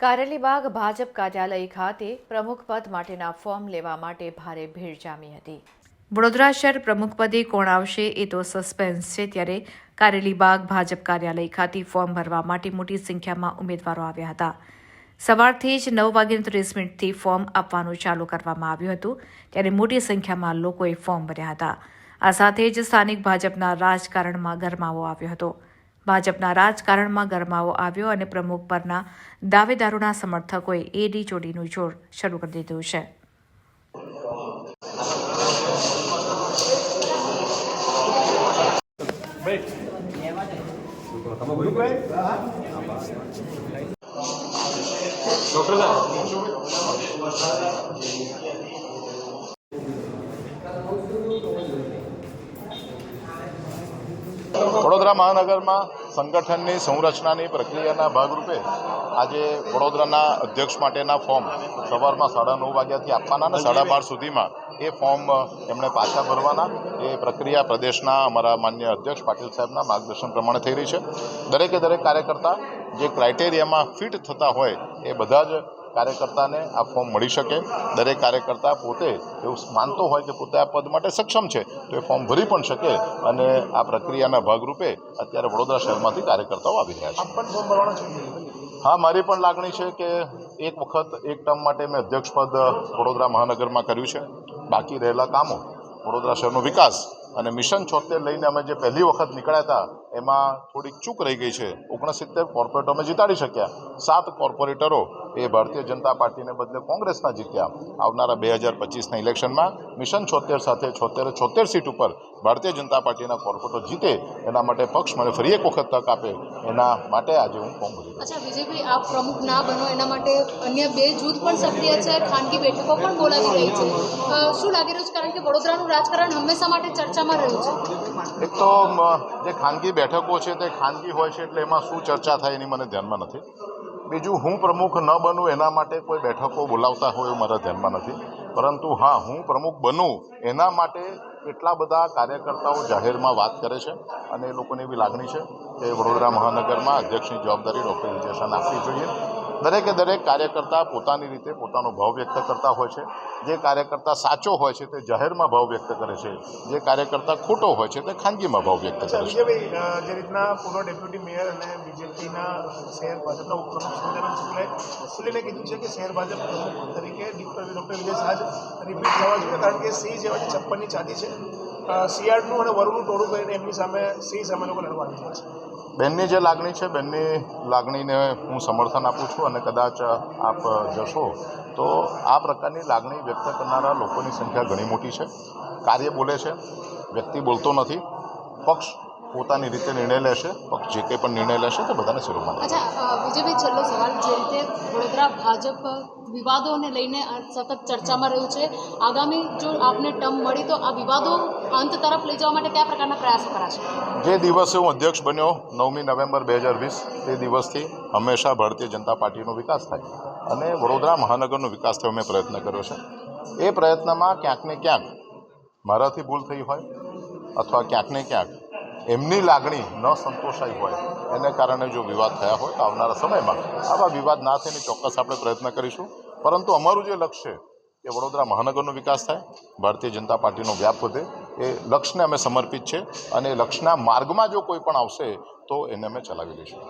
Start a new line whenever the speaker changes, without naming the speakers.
કારેલીબાગ ભાજપ કાર્યાલય ખાતે પ્રમુખ પદ માટેના ફોર્મ લેવા માટે ભારે ભીડ જામી હતી. વડોદરા શહેર પ્રમુખ પદે કોણ આવશે એ તો સસ્પેન્સ છે. ત્યારે કારેલીબાગ ભાજપ કાર્યાલય ખાતે ફોર્મ ભરવા માટે મોટી સંખ્યામાં ઉમેદવારો આવ્યા હતા. સવારથી જ નવ વાગ્યે ત્રીસ મિનિટથી ફોર્મ આપવાનું ચાલુ કરવામાં આવ્યું હતું. ત્યારે મોટી સંખ્યામાં લોકોએ ફોર્મ ભર્યા હતા. આ સાથે જ સ્થાનિક ભાજપના રાજકારણમાં ગરમાવો આવ્યો હતો. ભાજપના રાજકારણમાં ગરમાવો આવ્યો અને પ્રમુખ પરના દાવેદારોના સમર્થકોએ એડી ચોડીનું જોર શરૂ કરી દીધું છે.
વડોદરા મહાનગરમાં સંગઠનની સંરચનાની પ્રક્રિયાના ભાગરૂપે આજે વડોદરાના અધ્યક્ષ માટેના ફોર્મ સવારમાં સાડા નવ વાગ્યાથી આપવાના અને સાડા બાર સુધીમાં એ ફોર્મ એમણે પાછા ભરવાના. એ પ્રક્રિયા પ્રદેશના અમારા માન્ય અધ્યક્ષ પાટીલ સાહેબના માર્ગદર્શન પ્રમાણે થઈ રહી છે. દરેકે દરેક કાર્યકર્તા જે ક્રાઇટેરિયામાં ફિટ થતા હોય એ બધા જ કાર્યકર્તાને આ ફોર્મ મળી શકે. દરેક કાર્યકર્તા પોતે એવું માનતો હોય કે પોતે આ પદ માટે સક્ષમ છે તો એ ફોર્મ ભરી પણ શકે અને આ પ્રક્રિયાના ભાગરૂપે અત્યારે વડોદરા શહેરમાંથી કાર્યકર્તાઓ આવી રહ્યા છે. હા મારી પણ લાગણી છે કે એક વખત એક ટર્મ માટે મેં અધ્યક્ષ પદ વડોદરા મહાનગરમાં કર્યું છે. બાકી રહેલા કામો વડોદરા શહેરનો વિકાસ અને મિશન છોતેર લઈને અમે જે પહેલી વખત નીકળ્યા હતા એમાં થોડીક ચૂક રહી ગઈ છે. ઓગણસિત્તેર કોર્પોરેટરો અમે જીતાડી શક્યા. સાત કોર્પોરેટરો એ ભારતીય જનતા પાર્ટીને બદલે કોંગ્રેસના જીત્યા. આવનારા બે હજાર પચીસના ઇલેક્શનમાં મિશન છોતેર સાથે છોતેર છોતેર સીટ ઉપર ભારતીય જનતા પાર્ટીના કોર્પોરેટરો જીતે. એના માટે પક્ષ મને ફરી એક વખત તક આપે. એના માટે આજે હું ફોર્મ ભરી
અચ્છા વિજયભાઈ આપ પ્રમુખ ના બનો એના માટે અન્ય બે જૂથ પણ સક્રિય છે ખાનગી બેઠકો પણ બોલાવી રહી છે. શું લાગી રહ્યું છે? કારણ કે વડોદરાનું રાજકારણ હંમેશા માટે ચર્ચામાં રહ્યું છે.
એક તો જે ખાનગી બેઠકો છે તે ખાનગી હોય છે એટલે એમાં શું ચર્ચા થાય એની મને ધ્યાનમાં નથી. બીજું હું પ્રમુખ ન બનું એના માટે કોઈ બેઠકો બોલાવતા હોય એ મારા ધ્યાનમાં નથી. પરંતુ હા, હું પ્રમુખ બનું એના માટે કેટલા બધા કાર્યકર્તાઓ જાહેરમાં વાત કરે છે અને એ લોકોને એવી લાગણી છે કે વડોદરા મહાનગરમાં અધ્યક્ષની જવાબદારી ડૉક્ટર વિજયશાને આપવી જોઈએ. દરેકે દરેક કાર્યકર્તા પોતાની રીતે પોતાનો ભાવ વ્યક્ત કરતા હોય છે. જે કાર્યકર્તા સાચો હોય છે તે જાહેરમાં ભાવ વ્યક્ત કરે છે. જે કાર્યકર્તા ખોટો હોય છે તે ખાનગીમાં ભાવ વ્યક્ત કરે છે.
જે રીતના પૂર્વ ડેપ્યુટી મેયર અને બીજેપીના શહેર ભાજપના ઉપપ્રમુખ સૂર્યનારાયણ શુક્લે શુક્લેને કીધું છે કે શહેર ભાજપ પ્રમુખ તરીકે ડૉક્ટર વિજય શાહ રિપીટ થવા જોઈએ કારણ કે સિંહ જેવા જે છપ્પનની ચાંદી છે સિયાળનું અને વરુનું ટોળું કરીને એમની સામે સિંહ સામે લોકો લડવાની છે.
બેનની જે લાગણી છે, બેનની લાગણીને હું સમર્થન આપું છું અને કદાચ આપ જશો, તો આ પ્રકારની લાગણી વ્યક્ત કરનારા લોકોની સંખ્યા ઘણી મોટી છે. કાર્ય બોલે છે, વ્યક્તિ બોલતો નથી, પક્ષ પોતાની રીતે નિર્ણય લેશે પક્ષ જે કંઈ પણ નિર્ણય લેશે તે બધાને સ્વરૂપમાં.
અચ્છા વિજયભાઈ છેલ્લો સવાલ જે રીતે વડોદરા ભાજપ વિવાદોને લઈને સતત ચર્ચામાં રહ્યું છે આગામી જો આપને ટર્મ મળી તો આ વિવાદો અંત તરફ લઈ જવા માટે કયા પ્રકારના પ્રયાસો કરાશે?
જે દિવસે હું અધ્યક્ષ બન્યો નવમી નવેમ્બર બે હજાર વીસ તે દિવસથી હંમેશા ભારતીય જનતા પાર્ટીનો વિકાસ થાય. અને વડોદરા મહાનગરનો વિકાસ થયો મેં પ્રયત્ન કર્યો છે. એ પ્રયત્નમાં ક્યાંક ને ક્યાંક મારાથી ભૂલ થઈ હોય અથવા ક્યાંક ને ક્યાંક એમની લાગણી ન સંતોષાઈ હોય, એને કારણે જો વિવાદ થયા હોય તો આવનારા સમયમાં આવા વિવાદ ના થઈને ચોક્કસ આપણે પ્રયત્ન કરીશું. પરંતુ અમારું જે લક્ષ્ય એ વડોદરા મહાનગરનો વિકાસ થાય, ભારતીય જનતા પાર્ટીનો વ્યાપ વધે, એ લક્ષ્યને અમે સમર્પિત છે અને લક્ષ્યના માર્ગમાં જો કોઈ પણ આવશે, તો એને અમે ચલાવી લઈશું